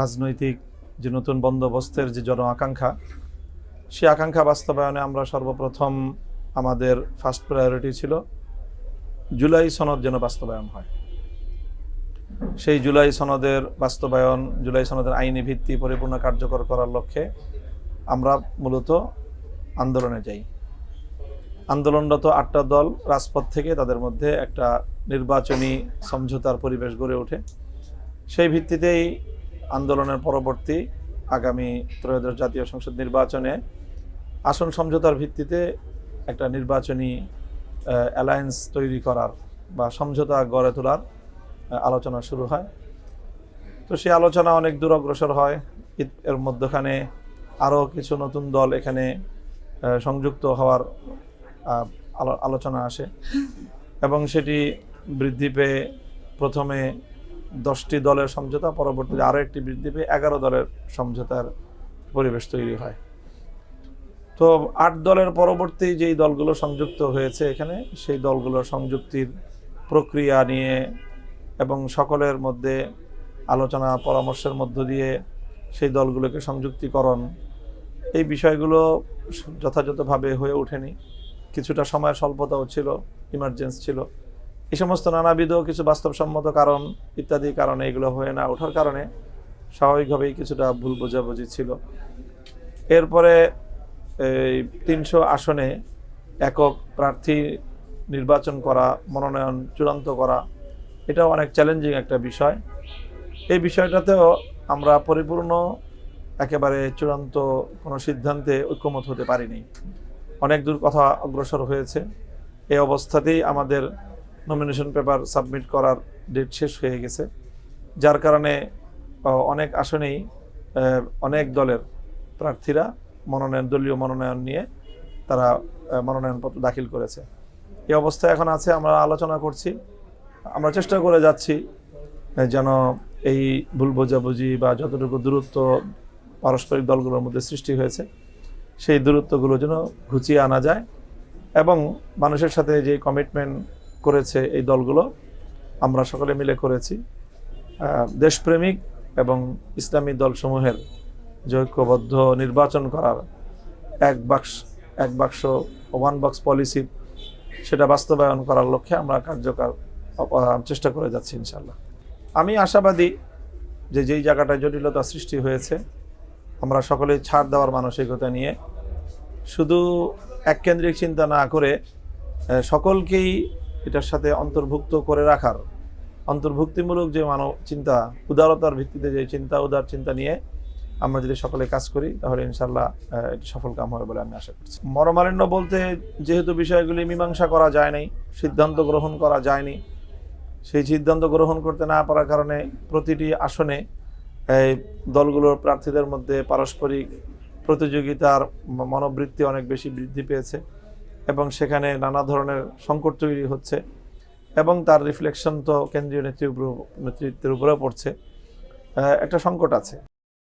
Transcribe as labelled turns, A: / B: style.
A: রাজনৈতিক যে নতুন বন্দোবস্তের যে জন আকাঙ্ক্ষা সে আকাঙ্ক্ষা বাস্তবায়নে আমরা সর্বপ্রথম আমাদের ফার্স্ট প্রায়োরিটি ছিল জুলাই সনদ যেন বাস্তবায়ন হয়। সেই জুলাই সনদের বাস্তবায়ন, জুলাই সনদের আইনি ভিত্তি পরিপূর্ণ কার্যকর করার লক্ষ্যে আমরা মূলত আন্দোলনে যাই। আন্দোলনরত আটটা দল রাজপথ থেকে তাদের মধ্যে একটা নির্বাচনী সমঝোতার পরিবেশ গড়ে ওঠে। সেই ভিত্তিতেই আন্দোলনের পরবর্তী আগামী ত্রয়োদশ জাতীয় সংসদ নির্বাচনে আসন সমঝোতার ভিত্তিতে একটা নির্বাচনী অ্যালায়েন্স তৈরি করার বা সমঝোতা গড়ে তোলার আলোচনা শুরু হয়। তো সেই আলোচনা অনেক দূর অগ্রসর হয়। এর- এর মধ্যখানে আরও কিছু নতুন দল এখানে সংযুক্ত হওয়ার আলোচনা আসে। এবং সেটি বৃদ্ধি পেয়ে প্রথমে দশটি দলের সমঝোতা, পরবর্তীতে আরও একটি বৃদ্ধি পেয়ে এগারো দলের সমঝোতার পরিবেশ তৈরি হয়। তো আট দলের পরবর্তী যেই দলগুলো সংযুক্ত হয়েছে এখানে, সেই দলগুলোর সংযুক্তির প্রক্রিয়া নিয়ে এবং সকলের মধ্যে আলোচনা, পরামর্শের মধ্য দিয়ে সেই দলগুলোকে সংযুক্তিকরণ, এই বিষয়গুলো যথাযথভাবে হয়ে ওঠেনি। কিছুটা সময় স্বল্পতাও ছিল ইমার্জেন্সি ছিল। এই সমস্ত নানাবিধ কিছু বাস্তবসম্মত কারণ ইত্যাদি কারণে এগুলো হয়ে না ওঠার কারণে স্বাভাবিকভাবেই কিছুটা ভুল বোঝাবুঝি ছিল। এরপরে এই তিনশো আসনে একক প্রার্থী নির্বাচন করা, মনোনয়ন চূড়ান্ত করা, এটাও অনেক চ্যালেঞ্জিং একটা বিষয়। এই বিষয়টাতেও আমরা পরিপূর্ণ, একেবারে চূড়ান্ত কোনো সিদ্ধান্তে ঐক্যমত হতে পারিনি। অনেক দূর কথা অগ্রসর হয়েছে। এই অবস্থাতেই আমাদের নমিনেশন পেপার সাবমিট করার ডেট শেষ হয়ে গেছে। যার কারণে অনেক আসনেই অনেক দলের প্রার্থীরা মনোনয়ন, দলীয় মনোনয়ন নিয়ে তারা মনোনয়নপত্র দাখিল করেছে। এই অবস্থায় এখন আছে, আমরা আলোচনা করছি। আমরা চেষ্টা করে যাচ্ছি যেন এই ভুল বোঝাবুঝি বা যতটুকু দূরত্ব পারস্পরিক দলগুলোর মধ্যে সৃষ্টি হয়েছে, সেই দূরত্বগুলো যেন ঘুচিয়ে আনা যায় এবং মানুষের সাথে যে কমিটমেন্ট করেছে এই দলগুলো, আমরা সকলে মিলে করেছি। দেশপ্রেমিক এবং ইসলামী দলসমূহের ঐক্যবদ্ধ নির্বাচন করার এক বাক্স এক বাক্স ওয়ান বক্স পলিসি সেটা বাস্তবায়ন করার লক্ষ্যে আমরা কার্যকর চেষ্টা করে যাচ্ছি ইনশাল্লাহ আমি আশাবাদী যে যেই জায়গাটায় জটিলতা সৃষ্টি হয়েছে, আমরা সকলেই ছাড় দেওয়ার মানসিকতা নিয়ে শুধু এককেন্দ্রিক চিন্তা না করে সকলকেই এটার সাথে অন্তর্ভুক্ত করে রাখার। অন্তর্ভুক্তিমূলক যে মানব চিন্তা, উদারতার ভিত্তিতে যে চিন্তা, উদার চিন্তা নিয়ে আমরা যদি সকলে কাজ করি, তাহলে ইনশাল্লাহ এটি সফল কাম হবে বলে আমি আশা করছি। মরমালিন্য বলতে যেহেতু বিষয়গুলি মীমাংসা করা যায় নাই, সিদ্ধান্ত গ্রহণ করা যায়নি সেই সিদ্ধান্ত গ্রহণ করতে না পারার কারণে প্রতিটি আসনে, এই দলগুলোর প্রার্থীদের মধ্যে পারস্পরিক প্রতিযোগিতার মনোবৃত্তি অনেক বেশি বৃদ্ধি পেয়েছে। এবং সেখানে নানা ধরনের সংকট তৈরি হচ্ছে এবং তার রিফ্লেকশন তো কেন্দ্রীয় নেতৃত্বের নেতৃত্বের উপরেও পড়ছে। একটা সংকট আছে।